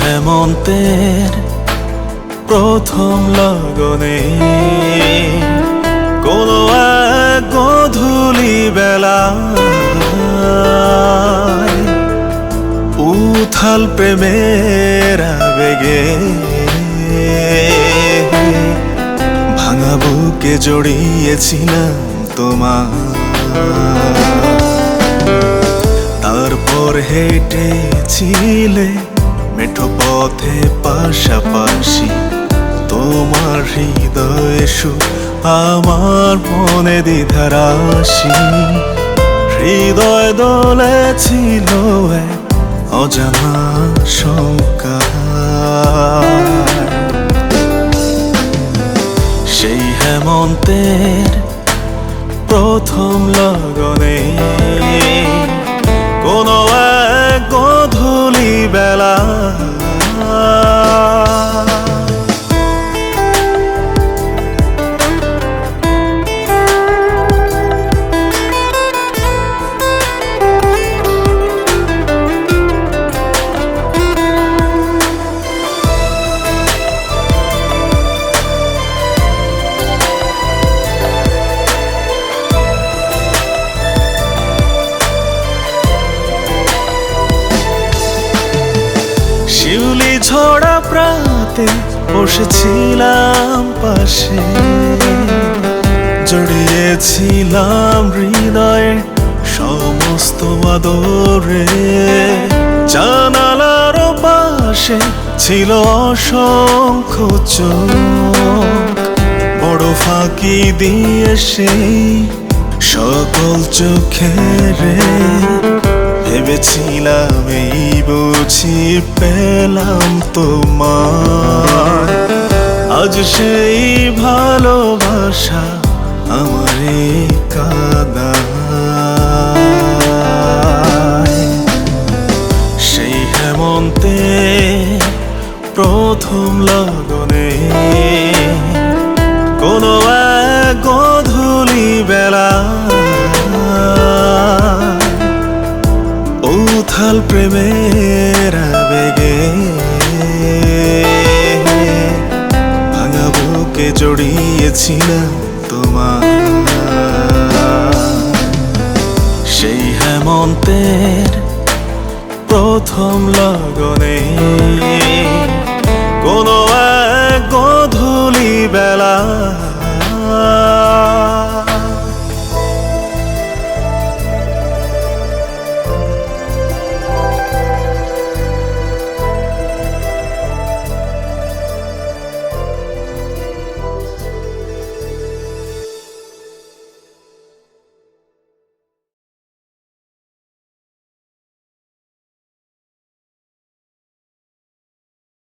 হেমন্তের প্রথম লগনে। কোনো গধূলি বেলা উথাল প্রেমের আবেগে ভাঙা বুকে জড়িয়েছিলাম তোমার তারপর হেঁটেছিলে মেঠো পথে পাশাপাশি তোমার হৃদয় সুখ আমার মনে দ্বিধারাশি হৃদয় দোলে ছিল অজানা শঙ্কা সেই হেমন্তের প্রথম লগনে ঝড়া প্রাতে বসেছিলাম পাশে। জড়িয়েছিলাম হৃদয়ে সমস্ত আদরে। জানালার পাশে ছিল অসংখ্য চোখ। বড় ফাঁকি দিয়ে সেই সকল চোখেরে ভেবেছিলাম এই বুঝি পেলাম তোমার আজ সেই ভালোবাসা আমারে কাদা সেই হেমন্তে প্রথম লগনে উথাল প্রেমের আবেগে? ভাঙা বুকে জড়িয়েছিলাম তোমার? সেই হেমন্তের প্রথম লগনে কোনো এক